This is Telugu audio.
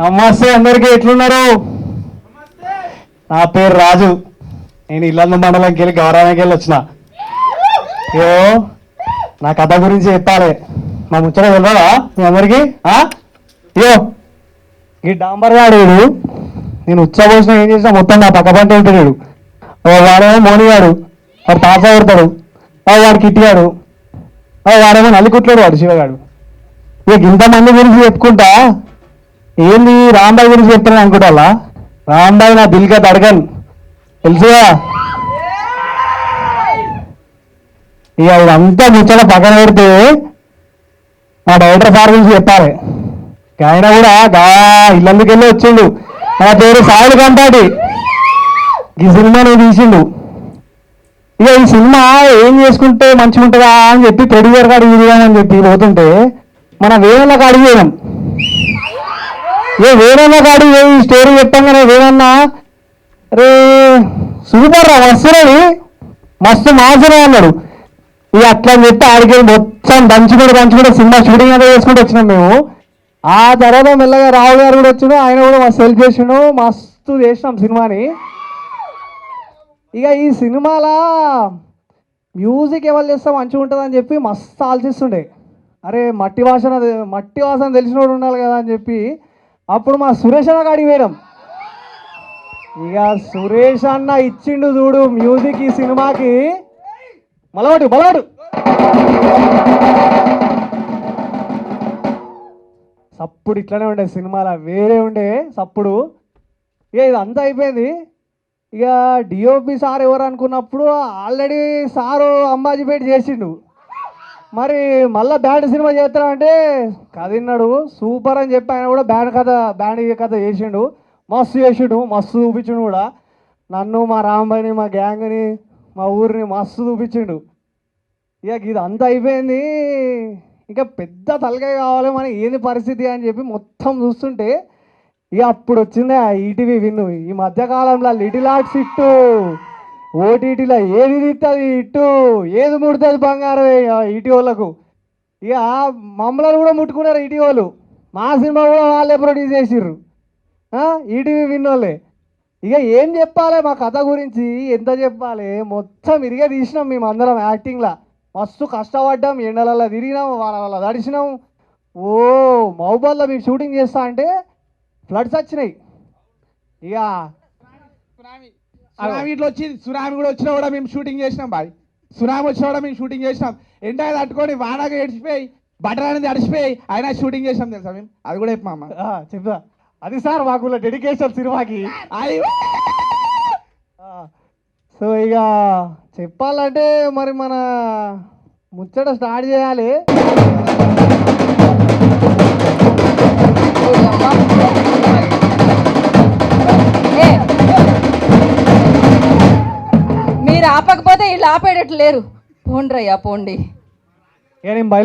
నమస్తే అందరికి ఎట్లున్నారు? నా పేరు రాజు. నేను ఇల్లందు మండలంకి వెళ్ళి గౌరవానికి వెళ్ళి వచ్చిన. యో నా కథ గురించి చెప్పాలి. మా ముచ్చట తెలియదా మీ అందరికి? యో ఈ డాంబర్ గాడు వీడు. నేను ఉత్సవోషణ ఏం చేసినా మొత్తం నా పక్క పంట ఉంటాడు వాడేమో మోనిగాడు వాడు తాత కొడతాడు ఆ వాడు కిట్టిగాడు వాడేమో నల్లికుట్లాడు వాడు శివగాడు ఇక ఇంతమంది గురించి చెప్పుకుంటా? ఏంది రాంబాయి గురించి చెప్తున్నాను అనుకుంటా రాంబాయి నా దిల్గా అడగన్ తెలుసుగా? ఇక ఇదంతా ముచ్చట పక్కన పెడితే మా డైరెక్టర్ సార్ గురించి చెప్పాలి. ఆయన కూడా గా ఇల్లందుకు వెళ్ళి వచ్చిండు. నా పేరు సాయుడు కంపాటి. ఈ సినిమాని తీసిండు. ఇక ఈ సినిమా ఏం చేసుకుంటే మంచిగా ఉంటుందా అని చెప్పి ప్రొడ్యూసర్ ఇది అని చెప్పి పోతుంటే మన వేణులకు కాడికి ఏ వేణులకు అడిగి ఈ స్టోరీ చెప్పంగానే వేణన్నా రే సూపర్ రా మస్తు మాసరే అన్నాడు. ఇక అట్లా అని ఆడికెళ్ళి ఆడికి మొత్తం దంచుకుంటూ దంచుకుంటూ సినిమా షూటింగ్ అంతా చేసుకుంటూ వచ్చినాం మేము. ఆ తర్వాత మెల్లగా రాహుల్ గారు కూడా వచ్చిండు ఆయన కూడా మా హెల్ప్ చేసిండు మస్తు చేసినాం సినిమాని. ఇక ఈ సినిమాలో మ్యూజిక్ ఎవరు చేస్తే మంచిగా ఉంటుందని చెప్పి మస్తు ఆలోచిస్తుండే. అరే మట్టి వాసన మట్టి వాసన తెలిసినోడు ఉండాలి కదా అని చెప్పి అప్పుడు మా సురేష్ అన్న కాడికి పోయినాం. ఇక సురేష్ అన్న ఇచ్చిండు చూడు మ్యూజిక్ ఈ సినిమాకి. మలవాడు బలవాడు సప్పుడు ఇట్లనే ఉండే సినిమాలో వేరే ఉండే సప్పుడు. ఇక ఇది అంతా అయిపోయింది. ఇక డిఓపి సార్ ఎవరు అనుకున్నప్పుడు ఆల్రెడీ సారు అంబాజీపేట చేసిండు. మరి మళ్ళీ బ్యాండ్ సినిమా చేస్తామంటే కథ విన్నాడు సూపర్ అని చెప్పి ఆయన కూడా బ్యాండ్ కథ బ్యాండ్ కథ చేసిండు. మస్తు చేసిండు మస్తు చూపించిండు కూడా. నన్ను మా రాంబాయిని మా గ్యాంగ్ని మా ఊరిని మస్తు చూపించిండు. ఇక ఇది అంతా అయిపోయింది. ఇంకా పెద్ద తలకాయ కావాలి మన ఏంది పరిస్థితి అని చెప్పి మొత్తం చూస్తుంటే ఇక అప్పుడు వచ్చిందే ఆ ఈటీవీ విన్ను. ఈ మధ్యకాలంలో లిటిల్ ఆర్ట్స్ ఇట్టు ఓటీటీలో ఏది తిట్టది ఇటు ఏది ముడుతుంది బంగారం ఈటీ వాళ్ళకు ఇక మమ్మల్ని కూడా ముట్టుకున్నారు ఈటీ వాళ్ళు మా సినిమా కూడా వాళ్ళే ప్రొడ్యూస్ చేసిర్రు. ఈటీవీ విన్నోళ్ళే. ఇక ఏం చెప్పాలి మా కథ గురించి? ఎంత చెప్పాలి? మొత్తం ఇరిగే తీసినాం మేము అందరం యాక్టింగ్లా. మస్తు కష్టపడ్డాం. ఎండలలో తిరిగినాం వాళ్ళ తడిసినాం. ఓ మహబాద్లో మేము షూటింగ్ చేస్తా అంటే ఫ్లడ్స్ వచ్చినాయి. ఇక ఇట్లా వచ్చింది సునామీ కూడా వచ్చినా కూడా మేము షూటింగ్ చేసినాం బాయ్ సునామీ వచ్చినా కూడా మేము షూటింగ్ చేసినాం. ఎండ తట్టుకొని వానగా ఏడిచిపోయి బటర్ అనేది అడిచిపోయి అయినా షూటింగ్ చేసినాం తెలుసా మేము? అది కూడా చెప్పు మామ. ఆ, చెప్తా అది సార్ మాకు డెడికేషన్ సినిమాకి. సో ఇక చెప్పాలంటే మరి మన ముచ్చట స్టార్ట్ చేయాలి. ఆపకపోతే వీళ్ళు ఆపేటట్లు లేరు. పోండ్రయ్యా పోండి. ఇక నేను